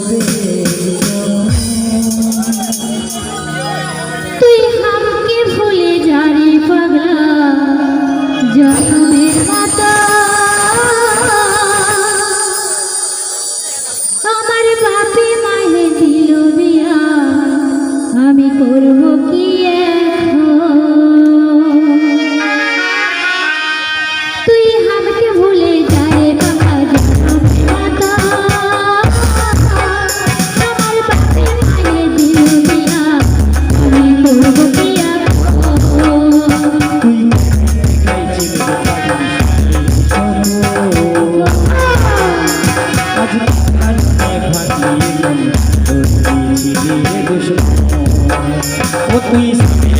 তুই তুই সামনে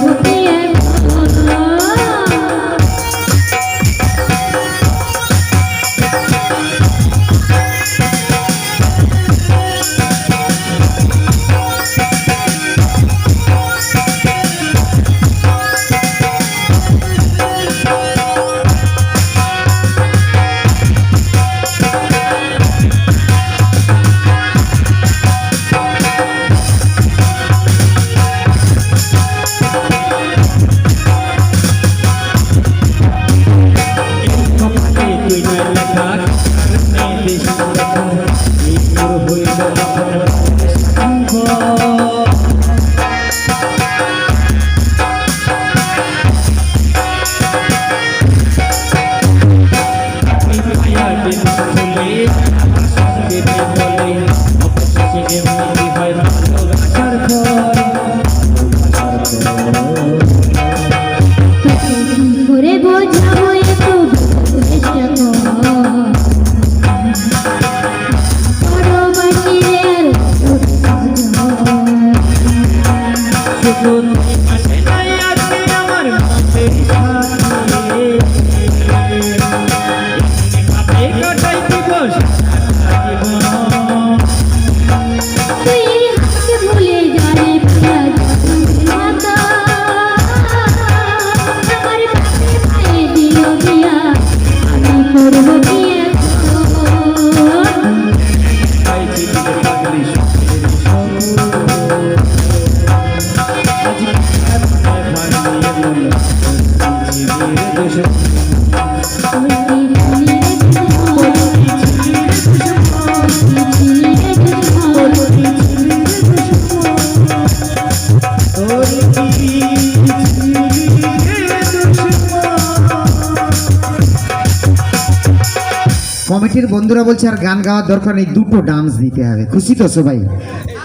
কমিটির বন্ধুরা বলছে, আর গান গাওয়ার দরকার নেই, দুটো ডান্স দিতে হবে। খুশি তো সবাই?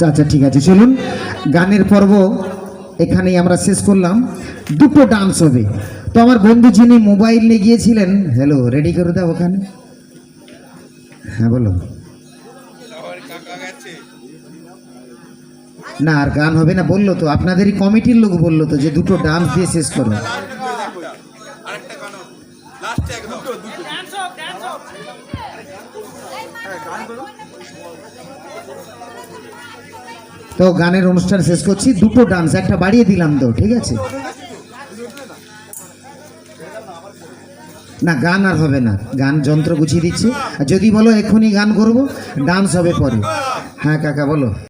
আচ্ছা ঠিক আছে, চলুন। গানের পর্ব এখানেই আমরা শেষ করলাম। দুটো ডান্স হবে। তো আমার বন্ধু যিনি মোবাইল নিয়ে গিয়েছিলেন হ্যালো রেডি করে দাও ওখানে। হ্যাঁ বলো। না, আর গান হবে না, বলল তো। আপনাদেরই কমিটির লোক বলল তো যে দুটো ডান্স দিয়ে শেষ করো। তো গানের অনুষ্ঠান শেষ করছি দুটো ডান্স একটা বাড়িয়ে দিলাম তো ঠিক আছে? না গান আর হবে না গান যন্ত্র গুছিয়ে দিচ্ছি। আর যদি বলো এক্ষুনি গান করব ডান্স হবে পরে। হ্যাঁ কাকা বলো।